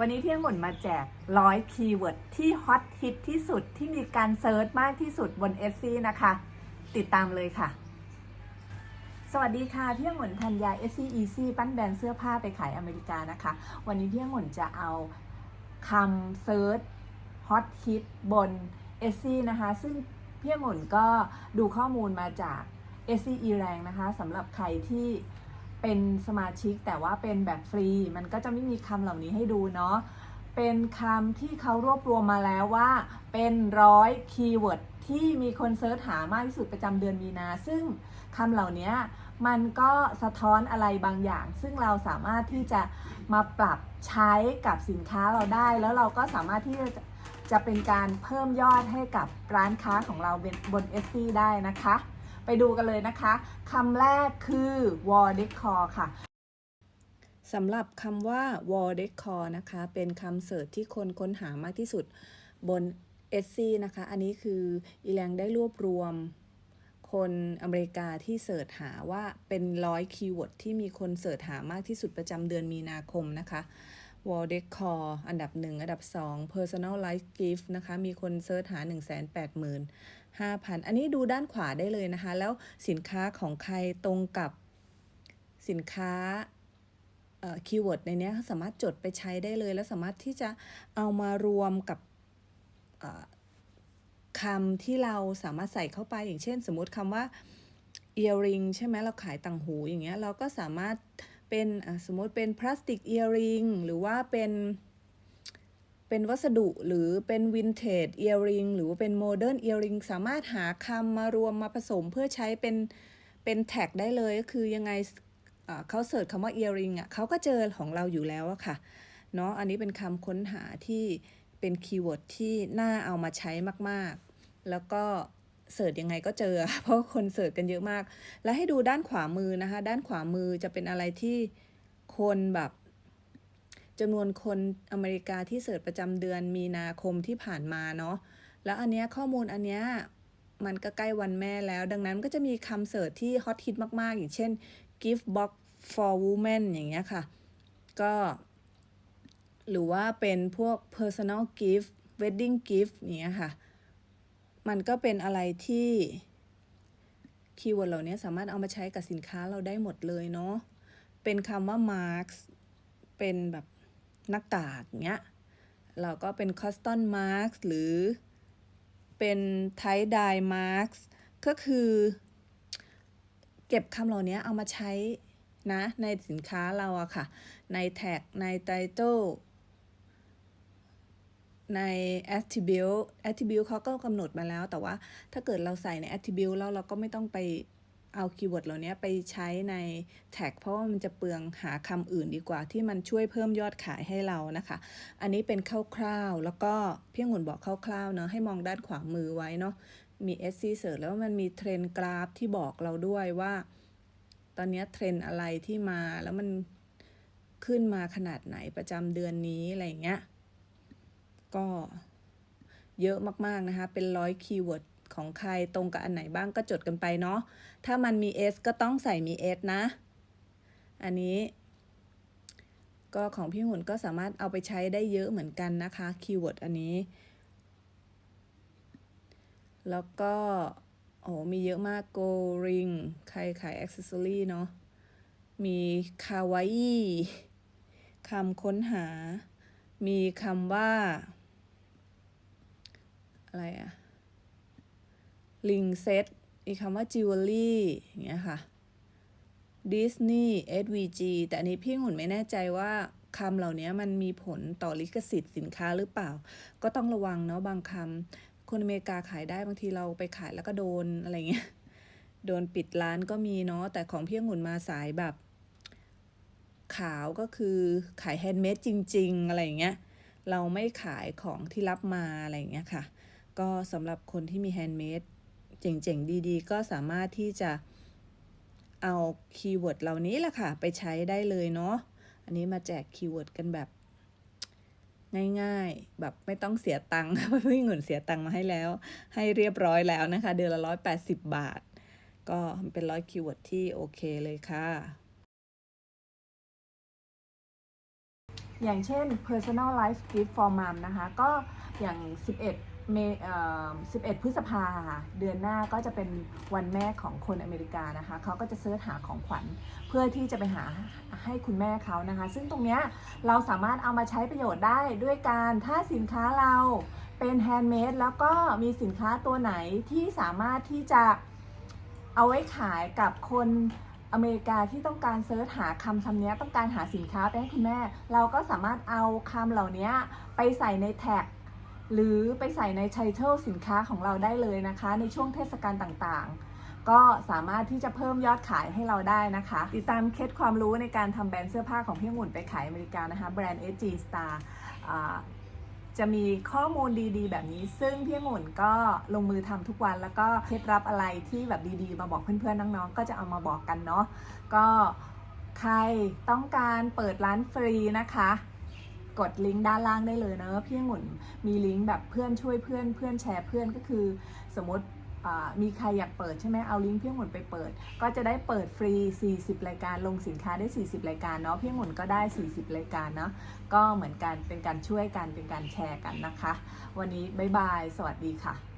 วันนี้เพี่องุ่นมาแจกร้อยคีย์เวิร์ดที่ฮอตฮิตที่สุดที่มีการเซิร์ชมากที่สุดบน s อนะคะ ติดตามเลยค่ะ สวัสดีค่ะเพี่องุ่นธัญญา s c Easy ปั้นแบรนด์เสื้อผ้าไปขายอเมริกานะคะ วันนี้เพี่องุ่นจะเอาคำเซิร์ชฮอตฮิตบน s อนะคะ ซึ่งเพี่องุ่นก็ดูข้อมูลมาจาก s c e แรงนะคะสำหรับใครที่ เป็นสมาชิกแต่ว่าเป็นแบบฟรี มันก็จะไม่มีคำเหล่านี้ให้ดูเนาะเป็นคำที่เขารวบรวมมาแล้วว่าเป็นร้อยคีย์เวิร์ดที่มีคนเซิร์ชหามากที่สุดประจำเดือนมีนา ซึ่งคำเหล่านี้มันก็สะท้อนอะไรบางอย่าง ซึ่งเราสามารถที่จะมาปรับใช้กับสินค้าเราได้ แล้วเราก็สามารถที่จะจะเป็นการเพิ่มยอดให้กับร้านค้าของเราบนบน s อได้นะคะ ไปดูกันเลยนะคะคำแรกคือ wall decor ค่ะสำหรับคำว่า wall decor นะคะ เป็นคำเสิร์ชที่คนค้นหามากที่สุดบน s y นะคะ อันนี้คืออีแรงได้รวบรวมคนอเมริกาที่เสิร์ชหาว่าเป็นร้อยคีย์เวิร์ดที่มีคนเสิร์ชหามากที่สุดประจำเดือนมีนาคมนะคะ wall decor อันดับ 1 อันดับ 2 personal life gift นะคะ มีคนเสิร์ชหา 5,000 อันนี้ดูด้านขวาได้เลยนะคะ แล้วสินค้าของใครตรงกับสินค้าคีย์เวิร์ดในนี้สามารถจดไปใช้ได้เลย แล้วสามารถที่จะเอามารวมกับคำที่เราสามารถใส่เข้าไปอย่างเช่น สมมติคำว่า earring ใช่ไหมเราขายต่างหูอย่างเงี้ยเราก็สามารถเป็นสมมติเป็นพลาสติก earring หรือว่าเป็น เป็นวัสดุหรือเป็นวินเทจ earring หรือว่าเป็นโมเดิร์น earring สามารถหาคำมารวมมาผสมเพื่อใช้เป็นเป็นแท็กได้เลยก็คือยังไงเขาเสิร์ชคำว่า earring อะเขาก็เจอของเราอยู่แล้วอะค่ะเนาะอันนี้เป็นคำค้นหาที่เป็นคีย์เวิร์ดที่น่าเอามาใช้มากๆ แล้วก็เสิร์ชยังไงก็เจอ เพราะคนเสิร์ชกันเยอะมาก แล้วให้ดูด้านขวามือนะคะ ด้านขวามือจะเป็นอะไรที่คนแบบ จำนวนคนอเมริกาที่เสิร์ชประจำเดือนมีนาคมที่ผ่านมาเนาะแล้วอันเนี้ยข้อมูลอันเนี้ยมันก็ใกล้วันแม่แล้ว ดังนั้นก็จะมีคำเสิร์ชที่ฮอตฮิตมาก ๆ อย่างเช่น gift box for women อย่างเงี้ยค่ะ ก็ หรือว่าเป็นพวก personal gift wedding gift อย่างเงี้ยค่ะ มันก็เป็นอะไรที่คีย์เวิร์ดเหล่านี้สามารถเอามาใช้กับสินค้าเราได้หมดเลยเนาะเป็นคำว่า marks เป็นแบบ หน้ากากเงี้ย เราก็เป็น custom marks หรือเป็น tie dye marks ก็คือเก็บคำเหล่านี้เอามาใช้นะในสินค้าเราอะค่ะ ในแท็กในไตเติลใน attribute attribute เขาก็กำหนดมาแล้ว แต่ว่าถ้าเกิดเราใส่ใน attribute แล้วเราก็ไม่ต้องไป เอาคีย์เวิร์ดเหล่านี้ไปใช้ในแท็ก เพราะว่ามันจะเปลืองหาคำอื่นดีกว่า ที่มันช่วยเพิ่มยอดขายให้เรานะคะ อันนี้เป็นคร่าวๆ แล้วก็เพี่องุ่นบอกคร่าวๆเนาะให้มองด้านขวามือไว้เนาะมี SC Search แล้วมันมีเทรนกราฟที่บอกเราด้วยว่า ตอนนี้เทรนอะไรที่มาแล้วมันขึ้นมาขนาดไหนประจำเดือนนี้อะไรอย่างเงี้ยก็เยอะมากๆนะคะ เป็นร้อยคีย์เวิร์ด ของใครตรงกับอันไหนบ้างก็จดกันไปเนาะ ถ้ามันมี S ก็ต้องใส่มี S นะ อันนี้ ก็ของพี่หุ่นก็สามารถเอาไปใช้ได้เยอะเหมือนกันนะคะคีย์เวิร์ดอันนี้ แล้วก็โอ้มีเยอะมาก go ring ใครขายอ c เซ s ซอรี่เนาะ มีคาวาอิคำค้นหา มีคำว่า อะไรอะ ลิงเซตอีกคำว่าจิวเวลรี่อย่างเงี้ยค่ะดิสนีย์ SVG แต่อันนี้พี่หุ่นไม่แน่ใจว่าคำเหล่านี้มันมีผลต่อลิขสิทธิ์สินค้าหรือเปล่า ก็ต้องระวังเนาะบางคำคนอเมริกาขายได้บางทีเราไปขายแล้วก็โดนอะไรเงี้ยโดนปิดร้านก็มีเนาะแต่ของพี่องุ่นมาสายแบบ ขาวก็คือขายแฮนด์เมดจริง ๆ อะไรเงี้ยเราไม่ขายของที่รับมาอะไรเงี้ยค่ะ ก็สำหรับคนที่มีแฮนด์เมด เจ๋งๆ ดีๆ ก็สามารถที่จะเอาคีย์เวิร์ดเหล่านี้แหละค่ะ ไปใช้ได้เลยเนาะ อันนี้มาแจกคีย์เวิร์ดกันแบบ ง่ายๆ แบบไม่ต้องเสียตังค์เพราะพี่เงินเสียตังค์มาให้แล้ว ให้เรียบร้อยแล้วนะคะ เดือนละร้อยแปดสิบบาท ก็เป็นร้อยคีย์เวิร์ดที่โอเคเลยค่ะ อย่างเช่น personal life gift for mom นะคะ ก็อย่าง 11 เมเอ่อ11พฤษภาเดือนหน้าก็จะเป็นวันแม่ของคนอเมริกานะคะเขาก็จะเสิร์ชหาของขวัญเพื่อที่จะไปหาให้คุณแม่เขานะคะ ซึ่งตรงเนี้ยเราสามารถเอามาใช้ประโยชน์ได้ด้วยการถ้าสินค้าเราเป็นแฮนด์เมดแล้วก็มีสินค้าตัวไหนที่สามารถที่จะเอาไว้ขายกับคนอเมริกาที่ต้องการเซิร์ชหาคำคำนี้ต้องการหาสินค้าไปให้คุณแม่ เราก็สามารถเอาคำเหล่านี้ไปใส่ในแท็ก หรือไปใส่ในไทเทลสินค้าของเราได้เลยนะคะ ในช่วงเทศกาลต่างๆ ก็สามารถที่จะเพิ่มยอดขายให้เราได้นะคะ ติดตามเคล็ดความรู้ในการทำแบรนด์เสื้อผ้าของพี่องุ่นไปขายอเมริกานะคะ แบรนด์ SG Star อ่าจะมีข้อมูลดีๆ แบบนี้ ซึ่งพี่องุ่นก็ลงมือทำทุกวัน แล้วก็เคล็ดลับอะไรที่แบบดีๆ มาบอกเพื่อนๆน้องๆก็จะเอามาบอกกันเนาะก็ใครต้องการเปิดร้านฟรีนะคะ กดลิงก์ด้านล่างได้เลยเนอะพี่องุ่นมีลิงก์แบบเพื่อนช่วยเพื่อนเพื่อนแชร์เพื่อนก็คือ สมมติมีใครอยากเปิดใช่ไหมเอาลิงก์พี่หมุนไปเปิด ก็จะได้เปิดฟรี 40 รายการลงสินค้าได้ 40 รายการเนาะพี่หมุนก็ได้ 40 รายการเนาะก็เหมือนกันเป็นการช่วยกันเป็นการแชร์กันนะคะ วันนี้บ๊ายบาย สวัสดีค่ะ